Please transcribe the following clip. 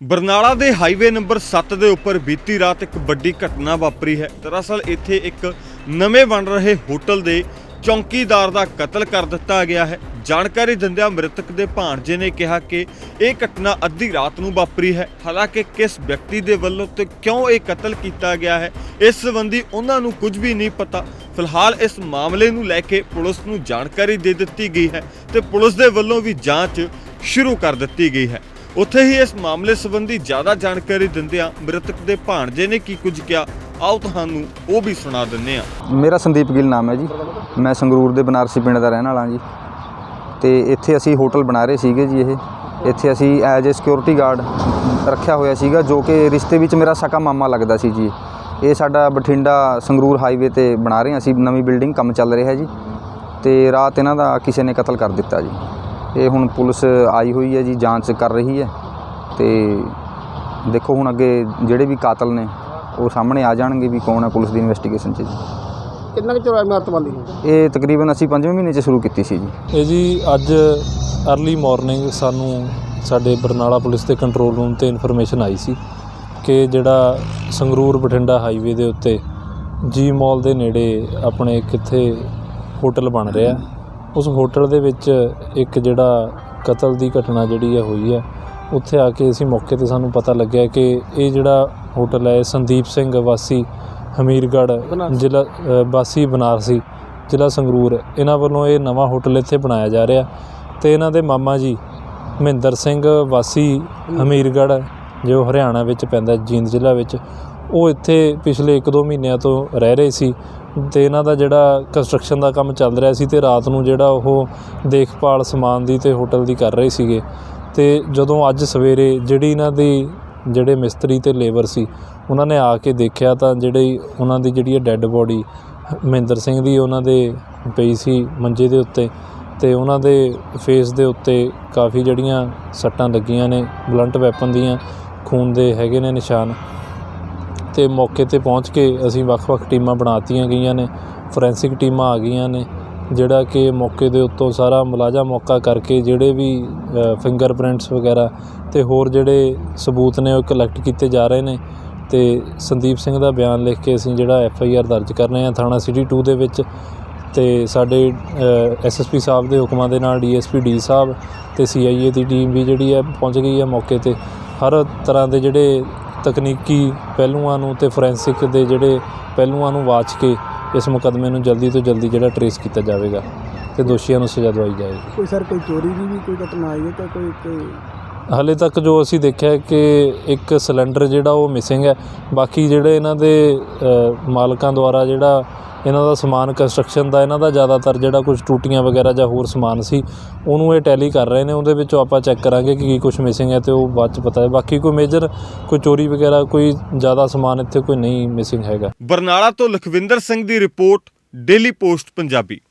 ਬਰਨਾਲਾ ਦੇ highway number 7 ਦੇ ਉੱਪਰ ਬੀਤੀ ਰਾਤ ਇੱਕ ਵੱਡੀ ਘਟਨਾ ਵਾਪਰੀ ਹੈ। ਦਰਅਸਲ ਇੱਥੇ ਇੱਕ ਨਵੇਂ ਬਣ ਰਹੇ ਹੋਟਲ ਦੇ ਚੌਂਕੀਦਾਰ ਦਾ ਕਤਲ ਕਰ ਦਿੱਤਾ ਗਿਆ ਹੈ। ਜਾਣਕਾਰੀ ਦਿੰਦਿਆਂ ਮ੍ਰਿਤਕ ਦੇ ਭਾਣਜੇ ਨੇ ਕਿਹਾ ਕਿ ਇਹ ਘਟਨਾ ਅੱਧੀ ਰਾਤ ਨੂੰ ਵਾਪਰੀ ਹੈ। ਹਾਲਾਂਕਿ ਕਿਸ ਵਿਅਕਤੀ ਦੇ ਵੱਲੋਂ ਤੇ ਕਿਉਂ ਇਹ ਕਤਲ ਕੀਤਾ ਗਿਆ ਹੈ, ਇਸ ਸੰਬੰਧੀ ਉਹਨਾਂ ਨੂੰ ਕੁਝ ਵੀ ਨਹੀਂ ਪਤਾ। ਫਿਲਹਾਲ ਇਸ ਮਾਮਲੇ ਨੂੰ ਲੈ ਕੇ ਪੁਲਿਸ ਨੂੰ ਜਾਣਕਾਰੀ ਦੇ ਦਿੱਤੀ ਗਈ ਹੈ ਤੇ ਪੁਲਿਸ ਦੇ ਵੱਲੋਂ ਵੀ ਜਾਂਚ ਸ਼ੁਰੂ ਕਰ ਦਿੱਤੀ ਗਈ ਹੈ। ਉੱਥੇ ਹੀ ਇਸ ਮਾਮਲੇ ਸੰਬੰਧੀ ਜ਼ਿਆਦਾ ਜਾਣਕਾਰੀ ਦਿੰਦਿਆਂ ਮ੍ਰਿਤਕ ਦੇ ਭਾਣਜੇ ਨੇ ਕੀ ਕੁਝ ਕਿਹਾ, ਆਓ ਤੁਹਾਨੂੰ ਉਹ ਵੀ ਸੁਣਾ ਦਿੰਨੇ ਆ ਮੇਰਾ ਸੰਦੀਪ ਗਿੱਲ ਨਾਮ ਹੈ ਜੀ। ਮੈਂ ਸੰਗਰੂਰ ਦੇ ਬਨਾਰਸੀ ਪਿੰਡ ਦਾ ਰਹਿਣ ਵਾਲਾ ਜੀ। ਤੇ ਇੱਥੇ ਅਸੀਂ ਹੋਟਲ ਬਣਾ ਰਹੇ ਸੀਗੇ ਜੀ ਇਹ। ਇੱਥੇ ਅਸੀਂ ਐਜ਼ ਅ ਸਿਕਿਉਰਿਟੀ ਗਾਰਡ ਰੱਖਿਆ ਹੋਇਆ ਸੀਗਾ, ਜੋ ਕਿ ਰਿਸ਼ਤੇ ਵਿੱਚ ਮੇਰਾ ਸਕਾ ਮਾਮਾ ਲੱਗਦਾ ਸੀ ਜੀ। ਇਹ ਸਾਡਾ ਬਠਿੰਡਾ ਸੰਗਰੂਰ ਹਾਈਵੇ ਤੇ ਬਣਾ ਰਹੇ ਹਾਂ ਅਸੀਂ। ਨਵੀਂ ਬਿਲਡਿੰਗ ਕੰਮ ਚੱਲ ਰਿਹਾ ਜੀ। ਤੇ ਰਾਤ ਇਹਨਾਂ ਦਾ ਕਿਸੇ ਨੇ ਕਤਲ ਕਰ ਦਿੱਤਾ ਜੀ। ਇਹ ਹੁਣ ਪੁਲਿਸ ਆਈ ਹੋਈ ਹੈ ਜੀ ਜਾਂਚ ਕਰ ਰਹੀ ਹੈ ਤੇ ਦੇਖੋ ਹੁਣ ਅੱਗੇ ਜਿਹੜੇ ਵੀ ਕਾਤਲ ਨੇ ਉਹ ਸਾਹਮਣੇ ਆ ਜਾਣਗੇ ਵੀ ਕੌਣ ਹੈ ਪੁਲਿਸ ਦੀ ਇਨਵੈਸਟੀਗੇਸ਼ਨ 'ਚ ਜੀ। ਕਿੰਨਾ ਕੁ ਚਿਰ ਹੋਇਆ ਇਮਾਰਤ ਬੰਦੀ ਨੂੰ? ਇਹ ਤਕਰੀਬਨ ਅਸੀਂ ਪੰਜਵੇਂ ਮਹੀਨੇ 'ਚ ਸ਼ੁਰੂ ਕੀਤੀ ਸੀ ਜੀ। ਇਹ ਜੀ ਅੱਜ अर्ਲੀ ਮਾਰਨਿੰਗ ਸਾਨੂੰ ਸਾਡੇ ਬਰਨਾਲਾ ਪੁਲਿਸ ਦੇ ਕੰਟਰੋਲ ਰੂਮ ਤੇ ਇਨਫੋਰਮੇਸ਼ਨ ਆਈ ਸੀ ਕਿ ਜਿਹੜਾ ਸੰਗਰੂਰ ਬਠਿੰਡਾ ਹਾਈਵੇ ਦੇ ਉੱਤੇ ਜੀ ਮਾਲ ਦੇ ਨੇੜੇ ਆਪਣੇ ਕਿੱਥੇ ਹੋਟਲ ਬਣ ਰਿਹਾ। ਉਸ ਹੋਟਲ ਦੇ ਵਿੱਚ ਇੱਕ ਜਿਹੜਾ ਕਤਲ ਦੀ ਘਟਨਾ ਜਿਹੜੀ ਹੈ ਹੋਈ ਹੈ ਉੱਥੇ ਆ ਕੇ ਅਸੀਂ ਮੌਕੇ ਤੇ ਸਾਨੂੰ ਪਤਾ ਲੱਗਿਆ ਕਿ ਇਹ ਜਿਹੜਾ ਹੋਟਲ ਹੈ ਸੰਦੀਪ ਸਿੰਘ ਵਾਸੀ ਹਮੀਰਗੜ੍ਹ। ਜ਼ਿਲ੍ਹਾ ਵਾਸੀ ਬਨਾਰਸੀ ਜ਼ਿਲ੍ਹਾ ਸੰਗਰੂਰ ਇਹਨਾਂ ਵੱਲੋਂ ਇਹ ਨਵਾਂ ਹੋਟਲ ਇੱਥੇ ਬਣਾਇਆ ਜਾ ਰਿਹਾ ਤੇ ਇਹਨਾਂ ਦੇ ਮਾਮਾ ਜੀ ਮਹਿੰਦਰ ਸਿੰਘ ਵਾਸੀ ਹਮੀਰਗੜ੍ਹ ਜੋ ਹਰਿਆਣਾ ਵਿੱਚ ਪੈਂਦਾ ਜੀਂਦ ਜ਼ਿਲ੍ਹਾ ਵਿੱਚ ਉਹ ਇੱਥੇ ਪਿਛਲੇ 1-2 ਮਹੀਨਿਆਂ ਤੋਂ ਰਹਿ ਰਹੇ ਸੀ ਤੇ ਇਹਨਾਂ ਦਾ ਜਿਹੜਾ ਕੰਸਟਰਕਸ਼ਨ ਦਾ ਕੰਮ ਚੱਲ ਰਿਹਾ ਸੀ ਤੇ ਰਾਤ ਨੂੰ ਜਿਹੜਾ ਉਹ ਦੇਖਭਾਲ ਸਮਾਨ ਦੀ ਤੇ ਹੋਟਲ ਦੀ ਕਰ ਰਹੇ ਸੀਗੇ। ਤੇ ਜਦੋਂ ਅੱਜ ਸਵੇਰੇ ਜਿਹੜੀ ਇਹਨਾਂ ਦੀ ਜਿਹੜੇ ਮਿਸਤਰੀ ਤੇ ਲੇਬਰ ਸੀ, ਉਹਨਾਂ ਨੇ ਆ ਕੇ ਦੇਖਿਆ ਤਾਂ ਜਿਹੜੀ ਉਹਨਾਂ ਦੀ ਜਿਹੜੀ ਡੈੱਡ ਬੋਡੀ ਮਹਿੰਦਰ ਸਿੰਘ ਦੀ ਉਹਨਾਂ ਦੇ ਪਈ ਸੀ ਮੰਜੇ ਦੇ ਉੱਤੇ ਤੇ ਉਹਨਾਂ ਦੇ ਫੇਸ ਦੇ ਉੱਤੇ ਕਾਫੀ ਜਿਹੜੀਆਂ ਸੱਟਾਂ ਲੱਗੀਆਂ ਨੇ ਬਲੰਟ ਵੈਪਨ ਦੀਆਂ, ਖੂਨ ਦੇ ਹੈਗੇ ਨੇ ਨਿਸ਼ਾਨ। ਤੇ ਮੌਕੇ ਤੇ ਪਹੁੰਚ ਕੇ ਅਸੀਂ ਵੱਖ-ਵੱਖ ਟੀਮਾਂ ਬਣਾਤੀਆਂ ਗਈਆਂ ਨੇ ਫੋਰੈਂਸਿਕ ਟੀਮਾਂ ਆ ਗਈਆਂ ਨੇ, ਜਿਹੜਾ ਕਿ ਮੌਕੇ ਦੇ ਉੱਤੋਂ ਸਾਰਾ ਮੁਲਾਜ਼ਾ ਮੌਕਾ ਕਰਕੇ ਜਿਹੜੇ ਵੀ ਫਿੰਗਰਪ੍ਰਿੰਟਸ ਵਗੈਰਾ ਤੇ ਹੋਰ ਜਿਹੜੇ ਸਬੂਤ ਨੇ ਉਹ ਕਲੈਕਟ ਕੀਤੇ ਜਾ ਰਹੇ ਨੇ ਤੇ ਸੰਦੀਪ ਸਿੰਘ ਦਾ ਬਿਆਨ ਲਿਖ ਕੇ ਅਸੀਂ ਜਿਹੜਾ ਐਫ ਆਈ ਆਰ ਦਰਜ ਕਰ ਰਹੇ ਹਾਂ ਥਾਣਾ ਸਿਟੀ 2 ਦੇ ਵਿੱਚ ਤੇ ਸਾਡੇ ਐਸਐਸਪੀ ਸਾਹਿਬ ਦੇ ਹੁਕਮਾਂ ਦੇ ਨਾਲ ਡੀਐਸਪੀ ਡੀ ਸਾਹਿਬ ਤੇ ਸੀਆਈਏ ਦੀ ਟੀਮ ਵੀ ਜਿਹੜੀ ਹੈ ਪਹੁੰਚ ਗਈ ਹੈ ਮੌਕੇ ਤੇ। ਹਰ ਤਰ੍ਹਾਂ ਦੇ ਜਿਹੜੇ ਤਕਨੀਕੀ ਪਹਿਲੂਆਂ ਨੂੰ ਤੇ ਫੋਰੈਂਸਿਕ ਦੇ ਜਿਹੜੇ ਪਹਿਲੂਆਂ ਨੂੰ ਵਾਚ ਕੇ ਇਸ ਮੁਕੱਦਮੇ ਨੂੰ ਜਲਦੀ ਤੋਂ ਜਲਦੀ ਜਿਹੜਾ ਟਰੇਸ ਕੀਤਾ ਜਾਵੇਗਾ ਤੇ ਦੋਸ਼ੀਆਂ ਨੂੰ ਸਜ਼ਾ ਦਵਾਈ ਜਾਏਗੀ ਕੋਈ ਸਰ ਕੋਈ ਚੋਰੀ ਦੀ ਵੀ ਕੋਈ ਘਟਨਾ ਆਈ ਹੈ ਤਾਂ ਕੋਈ ਕੋਈ ਹਾਲੇ ਤੱਕ ਜੋ ਅਸੀਂ ਦੇਖਿਆ ਕਿ ਇੱਕ ਸਿਲੰਡਰ ਜਿਹੜਾ ਉਹ ਮਿਸਿੰਗ ਹੈ। ਬਾਕੀ ਜਿਹੜੇ ਇਹਨਾਂ ਦੇ ਮਾਲਕਾਂ ਦੁਆਰਾ ਜਿਹੜਾ ਇਹਨਾਂ ਦਾ ਸਮਾਨ ਕੰਸਟਰਕਸ਼ਨ ਦਾ, ਇਹਨਾਂ ਦਾ ਜ਼ਿਆਦਾਤਰ ਜਿਹੜਾ ਕੁਝ ਟੂਟੀਆਂ ਵਗੈਰਾ ਜਾਂ ਹੋਰ ਸਮਾਨ ਸੀ, ਉਹਨੂੰ ਇਹ ਟੈਲੀ ਕਰ ਰਹੇ ਨੇ, ਉਹਦੇ ਵਿੱਚੋਂ ਆਪਾਂ ਚੈੱਕ ਕਰਾਂਗੇ ਕਿ ਕੀ ਕੁਝ ਮਿਸਿੰਗ ਹੈ ਤੇ ਉਹ ਬਾਅਦ ਚ ਪਤਾ ਹੈ। ਬਾਕੀ ਕੋਈ ਮੇਜਰ ਕੋਈ ਚੋਰੀ ਵਗੈਰਾ, ਕੋਈ ਜ਼ਿਆਦਾ ਸਮਾਨ ਇੱਥੇ ਕੋਈ ਨਹੀਂ ਮਿਸਿੰਗ ਹੈਗਾ। ਬਰਨਾਲਾ ਤੋਂ ਲਖਵਿੰਦਰ ਸਿੰਘ ਦੀ ਰਿਪੋਰਟ ਡੇਲੀ ਪੋਸਟ ਪੰਜਾਬੀ।